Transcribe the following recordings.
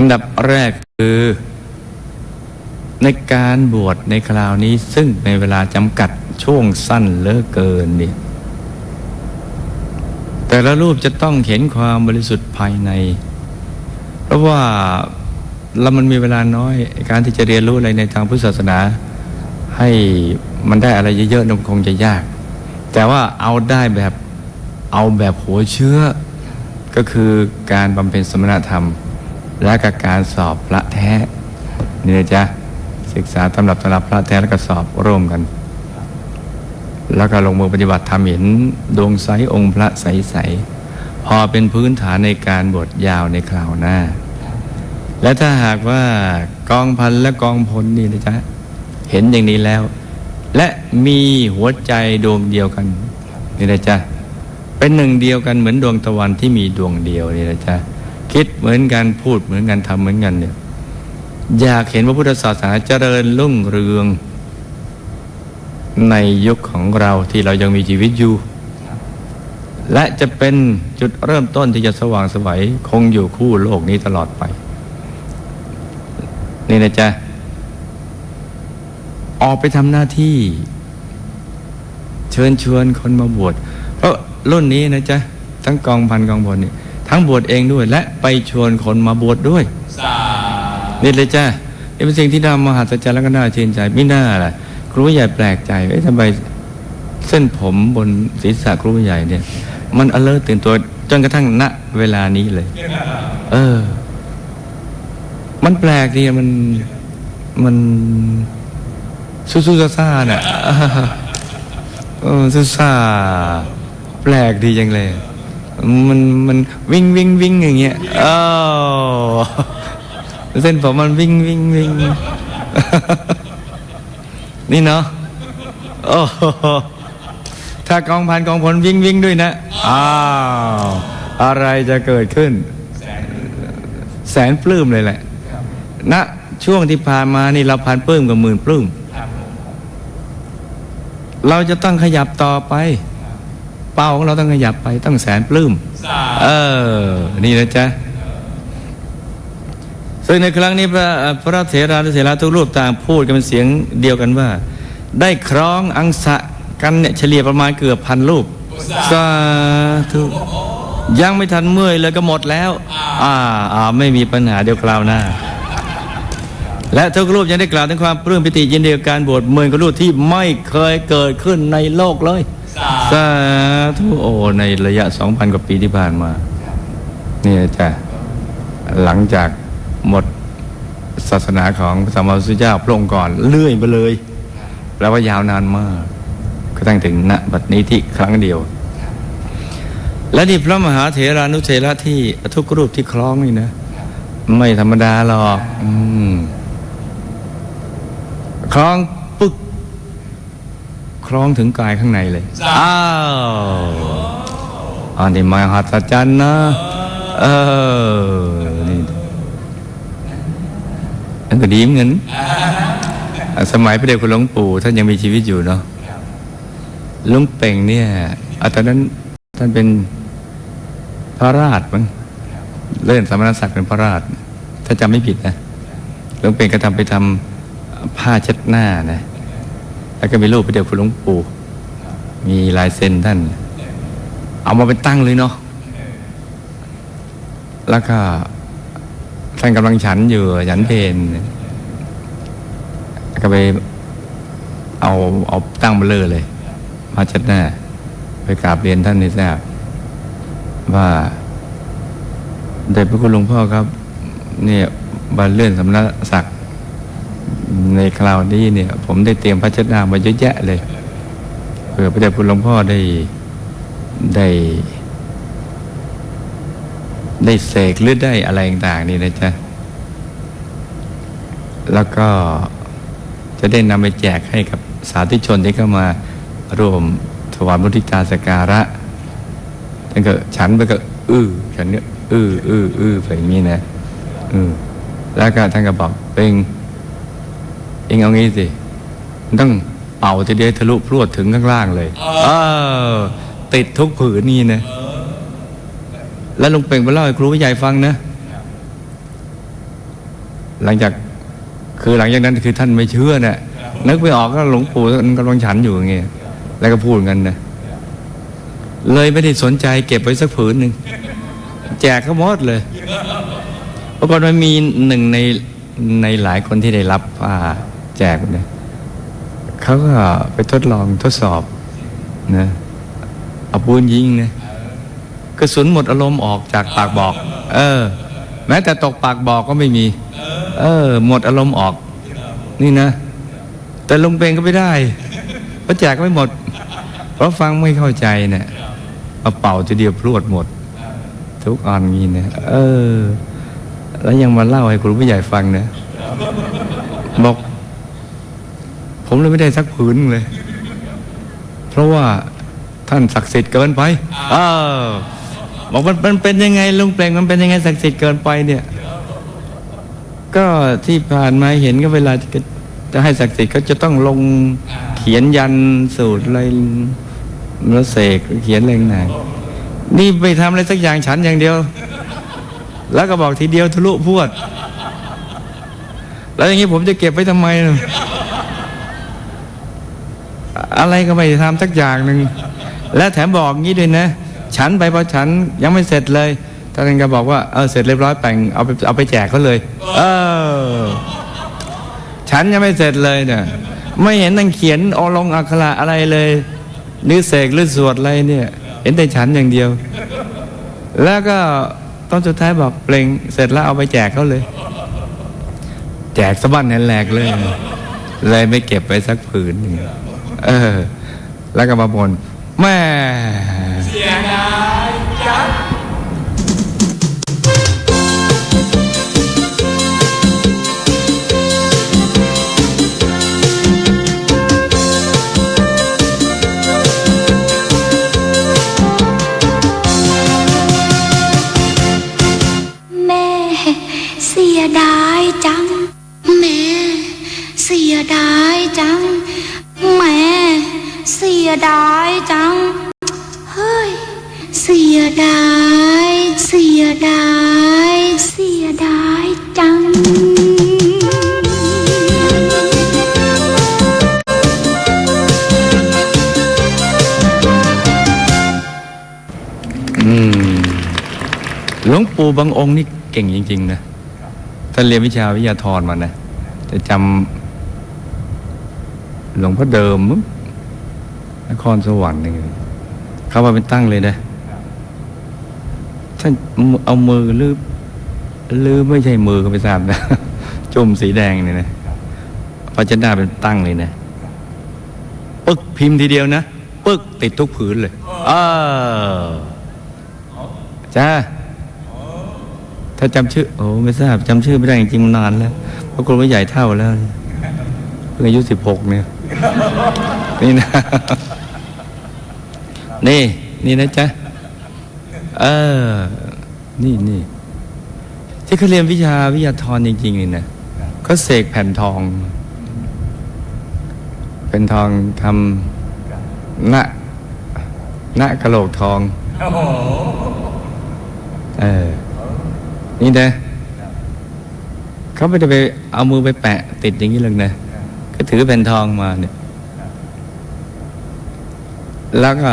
อันดับแรกคือ ในการบวชในคราวนี้ซึ่งในเวลาจำกัดช่วงสั้นเลือเกินเนี่ยแต่ละรูปจะต้องเห็นความบริสุทธิ์ภายใน เพราะว่าเรามันมีเวลาน้อย การที่จะเรียนรู้อะไรในทางพุทธศาสนา ให้มันได้อะไรเยอะๆนมนคงจะยาก แต่ว่าเอาได้แบบเอาแบบหัวเชื้อ ก็คือการบำเพ็ญสมณธรรม และกับการสอบพระแท้นี่นะจ๊ะศึกษาตำรับตำรับพระแท้แล้วก็สอบร่วมกัน แล้วก็ลงมือปฏิบัติทำเห็นดวงใสองค์พระใสๆพอเป็นพื้นฐานในการบวชยาวในคราวหน้า และถ้าหากว่ากองพันและกองพลนี่นะจ๊ะเห็นอย่างนี้แล้ว และมีหัวใจดวงเดียวกันนี่นะจ๊ะเป็นหนึ่งเดียวกันเหมือนดวงตะวันที่มีดวงเดียวนี่นะจ๊ะ คิดเหมือนกันพูดเหมือนกันทำเหมือนกันเนี่ยอยากเห็นพระพุทธศาสนาเจริญรุ่งเรือง ในยุคของเราที่เรายังมีชีวิตอยู่ และจะเป็นจุดเริ่มต้นที่จะสว่างไสวัยคงอยู่คู่โลกนี้ตลอดไป นี่นะจ๊ะ ออกไปทำหน้าที่ เชิญชวนคนมาบวชเพราะรุ่นนี้นะจ๊ะ ทั้งกองพันกองพลนี่ ทั้งบวชเองด้วย และไปชวนคนมาบวชดด้วยนี่เลยจ้านี่เป็นสิ่งที่น่ามหัศจรรย์และก็น่าชื่นใจไม่น่าล่ะครูใหญ่แปลกใจเอ๊ะทำไมเส้นผมบนศีรษะครูใหญ่เนี่ย มันอเลิร์ตื่นตัวจนกระทั่งณเวลานี้เลย เออ มันแปลกดีมันมันซูซูซาซาเนี่ยเออซูซาแปลกดีจังเลย มันมันวิ่งวิ่งวิ่งอย่างเงี้ยอ้าวเส้นผมมันวิ่งวิ่งวิ่งนี่เนาะโอ้โหถ้ากองพันกองพลวิ่งวิ่งด้วยนะ อ้าว อะไรจะเกิดขึ้น แสนปลื้มเลยแหละณช่วงที่ผ่านมานี่เราพันปลื้มกับหมื่นปลื้ม เราจะต้องขยับต่อไป เป้าของเราต้องขยับไปต้องแสนปลื้มเออ นี่นะจ๊ะซึ่งในครั้งนี้พระพระเถรานุเถระทุกรูปต่างพูดกันเป็นเสียงเดียวกันว่า ได้ครองอังสะกันเนี่ยเฉลี่ยประมาณเกือบพันรูปสาธุยังไม่ทันเมื่อยเลยก็หมดแล้ว อ่าอ่าไม่มีปัญหาเดียวกล่าวหน้า และทุกรูปยังได้กล่าวถึงความปลื้มปิติยินดีกับการบวชเมื่อกรูปที่ไม่เคยเกิดขึ้นในโลกเลย สาธุโอในระยะสองพันกว่าปีที่ผ่านมานี่จ้ะหลังจากหมดศาสนาของพระสัมมาสัมพุทธเจ้าพระองค์ก่อนเลื่อยไปเลยแปลว่ายาวนานมากก็ตั้งถึงณบัดนี้ที่ครั้งเดียว และนี่พระมหาเถรานุเถระที่ทุกรูปที่คล้องนี่นะ ไม่ธรรมดาหรอกอคล้อง คล้องถึงกายข้างในเลย อ้าวอันนี้มหัศจรรย์นะ เออ นี่อันก็ดีเหมือนกันสมัยพระเดชคุณหลวงปู่ท่านยังมีชีวิตอยู่เนาะหลุงเป่งเนี่ยอตอนนั้นท่านเป็นพระราชมั้งเล่นสมณศักดิ์เป็นพระราช ถ้าจำไม่ผิดนะหลวงเป่งก็ทำไปทำผ้าเช็ดหน้านะ แล้วก็มีรูปพระเดชคุณหลวงปู่มีลายเซ็นท่าน เอามาเป็นตั้งเลยเนาะแล้วก็ท่านกำลังฉันอยู่ฉันเพนก็ไปเอาเอาตั้งเบลอเลยมาชัดหน้าไปกราบเรียนท่านนี่ทราบว่าเด็จพระคุณหลวงพ่อครับ เนี่ยบันเลื่อนสำนักศักดิ์ ในคราวนี้เนี่ย ผมได้เตรียมพระชนะมาเยอะแยะเลยเผื่อพระเดชคุณหลวงพ่อได้ได้ ได้เสกหรือได้อะไรต่างๆนี่นะจ๊ะ แล้วก็จะได้นำไปแจกให้กับสาธุชนที่เข้ามาร่วมถวายมุทิตาสกการะท่านก็ฉันไปก็อื้อฉันก็อื้ออื้ออื้อไปอย่างนี้นะอือแล้วก็ท่านก็บอกเป็น เองเอางี้สิมันต้องเป่าทีเดียวทะลุพรวดถึงข้างล่างเลยเออติดทุกผืนนี่นะแล้วลุงเป่งไปเล่าให้ครูผู้ใหญ่ฟังนะ หลังจากคือหลังจากนั้นคือท่านไม่เชื่อเนี่ยนึกไม่ออกก็หลวงปู่ท่านกำลังฉันอยู่อย่างเงี้ยแล้วก็พูดกันนะเลยไม่ได้สนใจเก็บไว้สักผืนหนึ่งแจกก็หมดเลยปรากฏมันมีหนึ่งในในหลายคนที่ได้รับผ้า แจกเนี่ยเขาก็ไปทดลองทดสอบนะเอาปืนยิงนะกระสุนหมดอารมณ์ออกจากปากบอก เออ แม้แต่ตกปากบอกก็ไม่มี เออ หมดอารมณ์ออก นี่นะ แต่ลงเพลงก็ไม่ได้เพราะแจกไม่หมด เพราะฟังไม่เข้าใจเนี่ยมาเป่าทีเดียวพรวดหมด ทุกอันนี้เนี่ยเออ แล้วยังมาเล่าให้ครูผู้ใหญ่ฟังนะบอก ผมเลยไม่ได้สักผืนเลย เพราะว่าท่านศักดิ์สิทธิ์เกินไปเออบอกมันมันเป็นยังไงลุงเปลงมันเป็นยังไงศักดิ์สิทธิ์เกินไปเนี่ย ก็ที่ผ่านมาเห็นก็เวลาจะให้ศักดิ์สิทธิ์เขาจะต้องลงเขียนยันสูตรอะไรแล้วเสกเขียนอะไรไหนนี่ไม่ทำอะไรสักอย่างฉันอย่างเดียว แล้วก็บอกทีเดียวทะลุพวด แล้วอย่างนี้ผมจะเก็บไว้ทำไมล่ะ อะไรก็ไม่ทำสักอย่างหนึ่งและแถมบอกงี้ด้วยนะ ฉันไปพอฉันยังไม่เสร็จเลยท่านก็บอกว่าเออเสร็จเรียบร้อยแป่งเอาไปเอาไปแจกเขาเลย เออ ฉันยังไม่เสร็จเลยเนี่ยไม่เห็นตั้งเขียนอลงอักขระอะไรเลยหรือเสกหรือสวดอะไรเนี่ย เห็นแต่ฉันอย่างเดียว แล้วก็ตอนสุดท้ายบอกเปล่งเสร็จแล้วเอาไปแจกเขาเลย แจกสะบั้นแหนแหลกเลย เลยไม่เก็บไว้สักผืนหนึ่ง เออ แล้วก็มาบนแม่แดาย เสียดาย เสียดายจัง อืมหลวงปู่บางองค์นี่เก่งจริง ๆ นะท่านเรียนวิชาวิทยาธรมานะแต่จำหลวงพ่อเดิมนครสวรรค์นี่เขามาเป็นตั้งเลยนะ ท่านเอามือหรือหรือไม่ใช่มือก็ไม่ทราบนะ จุ่มสีแดงเนี่ยนะพระเจ้าหน้าเป็นตั้งเลยนะปึ๊กพิมพ์ทีเดียวนะปึ๊กติดทุกผืนเลยเออจ้าถ้าจำชื่อ โอ้ไม่ทราบจำชื่อไม่ได้จริงๆมันนานแล้วเพราะคนไม่ใหญ่เท่าแล้วเพิ่งอายุสิบหกเนี่ย นี่นะ นี่ นี่นะจ๊ะ เออ นี่นี่ที่เขาเรียนวิชาวิทยาธรจริงๆนี่นะเขาเสกแผ่นทอง เป็นทองทำณณกระโหลกทองเออ นี่นะเขาไม่ได้ไปเอามือไปแปะ ติดอย่างนี้เลยนะก็ถือแผ่นทองมาเนี่ย แล้วก็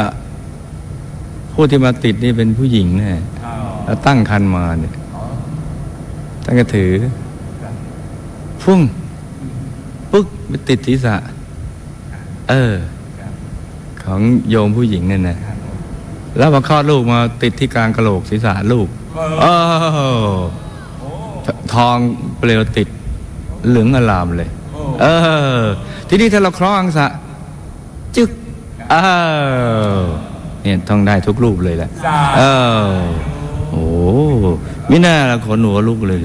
ผู้ที่มาติดนี่เป็นผู้หญิงแน่แล้วตั้งคันมาเนี่ยตั้งก็ถือ พุ่งปึ๊กไปติดศีรษะ เออ ของโยมผู้หญิงเนี่ยนะแล้วพอคลอดลูกมาติดที่กลางกระโหลกศีรษะลูกเออทองเปลวติดเหลืองอลามเลย เออ ทีนี้ถ้าเราคล้องอังสะจึกเออ เนี่ยต้องได้ทุกรูปเลยแหละเออโอ้ไม่น่าละขนหัวลูกเลย